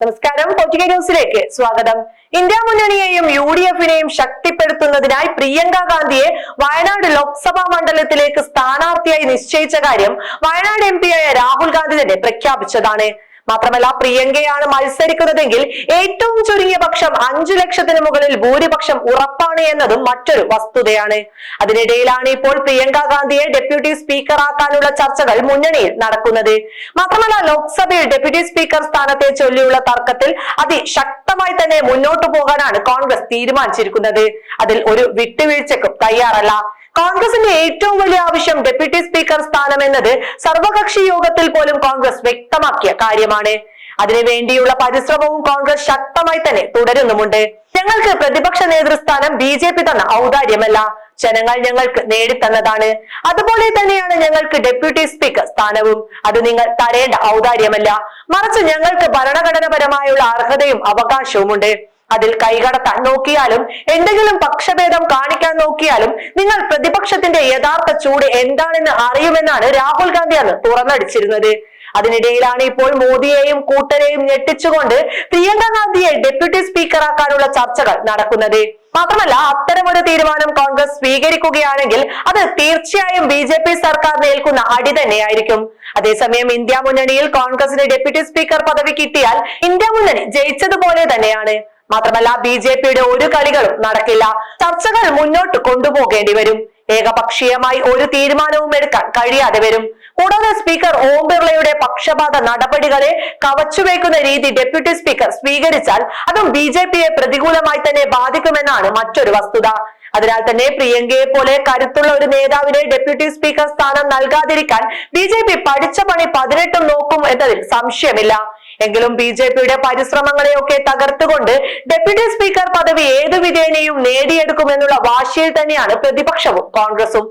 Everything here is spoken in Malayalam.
നമസ്കാരം. പൊറ്റിക ന്യൂസിലേക്ക് സ്വാഗതം. ഇന്ത്യ മുന്നണിയെയും യു ഡി എഫിനെയും ശക്തിപ്പെടുത്തുന്നതിനായി പ്രിയങ്ക ഗാന്ധിയെ വയനാട് ലോക്സഭാ മണ്ഡലത്തിലേക്ക് സ്ഥാനാർത്ഥിയായി നിശ്ചയിച്ച കാര്യം വയനാട് എം പിയായ രാഹുൽ ഗാന്ധി തന്നെ പ്രഖ്യാപിച്ചതാണ്. മാത്രമല്ല പ്രിയങ്കയാണ് മത്സരിക്കുന്നതെങ്കിൽ ഏറ്റവും ചുരുങ്ങിയ പക്ഷം അഞ്ചു ലക്ഷത്തിന് മുകളിൽ ഭൂരിപക്ഷം ഉറപ്പാണ് എന്നതും മറ്റൊരു വസ്തുതയാണ്. അതിനിടയിലാണ് ഇപ്പോൾ പ്രിയങ്ക ഗാന്ധിയെ ഡെപ്യൂട്ടി സ്പീക്കർ ആക്കാനുള്ള ചർച്ചകൾ മുന്നണിയിൽ നടക്കുന്നത്. മാത്രമല്ല ലോക്സഭയിൽ ഡെപ്യൂട്ടി സ്പീക്കർ സ്ഥാനത്തെ ചൊല്ലിയുള്ള തർക്കത്തിൽ അതിശക്തമായി തന്നെ മുന്നോട്ടു പോകാനാണ് കോൺഗ്രസ് തീരുമാനിച്ചിരിക്കുന്നത്. അതിൽ ഒരു വിട്ടുവീഴ്ചക്കും തയ്യാറല്ല. കോൺഗ്രസിന്റെ ഏറ്റവും വലിയ ആവശ്യം ഡെപ്യൂട്ടി സ്പീക്കർ സ്ഥാനം എന്നത് സർവകക്ഷി യോഗത്തിൽ പോലും കോൺഗ്രസ് വ്യക്തമാക്കിയ കാര്യമാണ്. അതിനുവേണ്ടിയുള്ള പരിശ്രമവും കോൺഗ്രസ് ശക്തമായി തന്നെ തുടരുന്നുമുണ്ട്. ഞങ്ങൾക്ക് പ്രതിപക്ഷ നേതൃസ്ഥാനം ബി ജെ പി തന്ന ഔദാര്യമല്ല. ജനങ്ങൾ ഞങ്ങൾക്ക് നേടിത്തന്നതാണ്. അതുപോലെ തന്നെയാണ് ഞങ്ങൾക്ക് ഡെപ്യൂട്ടി സ്പീക്കർ സ്ഥാനവും. അത് നിങ്ങൾ തരേണ്ട ഔദാര്യമല്ല. മറിച്ച് ഞങ്ങൾക്ക് ഭരണഘടനപരമായുള്ള അർഹതയും അവകാശവുമുണ്ട്. അതിൽ കൈകടത്താൻ നോക്കിയാലും എന്തെങ്കിലും പക്ഷഭേദം കാണിക്കാൻ നോക്കിയാലും നിങ്ങൾ പ്രതിപക്ഷത്തിന്റെ യഥാർത്ഥ ചൂട് എന്താണെന്ന് അറിയുമെന്നാണ് രാഹുൽ ഗാന്ധി അന്ന് തുറന്നടിച്ചിരുന്നത്. അതിനിടയിലാണ് ഇപ്പോൾ മോദിയെയും കൂട്ടരെയും ഞെട്ടിച്ചുകൊണ്ട് പ്രിയങ്ക ഗാന്ധിയെ ഡെപ്യൂട്ടി സ്പീക്കറാക്കാനുള്ള ചർച്ചകൾ നടക്കുന്നത്. മാത്രമല്ല അത്തരമൊരു തീരുമാനം കോൺഗ്രസ് സ്വീകരിക്കുകയാണെങ്കിൽ അത് തീർച്ചയായും ബി ജെ പി സർക്കാർ നേൽക്കുന്ന അടി തന്നെയായിരിക്കും. അതേസമയം ഇന്ത്യ മുന്നണിയിൽ കോൺഗ്രസിന് ഡെപ്യൂട്ടി സ്പീക്കർ പദവി കിട്ടിയാൽ ഇന്ത്യ മുന്നണി ജയിച്ചതുപോലെ തന്നെയാണ്. മാത്രമല്ല ബി ജെ പിയുടെ ഒരു കളികളും നടക്കില്ല. ചർച്ചകൾ മുന്നോട്ട് കൊണ്ടുപോകേണ്ടി വരും. ഏകപക്ഷീയമായി ഒരു തീരുമാനവും എടുക്കാൻ കഴിയാതെ വരും. കൂടാതെ സ്പീക്കർ ഓം ബിർളയുടെ പക്ഷപാത നടപടികളെ കവച്ചുവെക്കുന്ന രീതി ഡെപ്യൂട്ടി സ്പീക്കർ സ്വീകരിച്ചാൽ അതും ബി ജെ പിയെ പ്രതികൂലമായി തന്നെ ബാധിക്കുമെന്നാണ് മറ്റൊരു വസ്തുത. അതിനാൽ തന്നെ പ്രിയങ്കയെ പോലെ കരുത്തുള്ള ഒരു നേതാവിനെ ഡെപ്യൂട്ടി സ്പീക്കർ സ്ഥാനം നൽകാതിരിക്കാൻ ബി ജെ പി പഠിച്ച പണി പതിനെട്ടും നോക്കും എന്നതിൽ സംശയമില്ല. എങ്കിലും ബി ജെ പിയുടെ പരിശ്രമങ്ങളെയൊക്കെ തകർത്തുകൊണ്ട് ഡെപ്യൂട്ടി സ്പീക്കർ പദവി ഏതു വിധേനയും നേടിയെടുക്കുമെന്നുള്ള വാശിയിൽ തന്നെയാണ് പ്രതിപക്ഷവും കോൺഗ്രസും.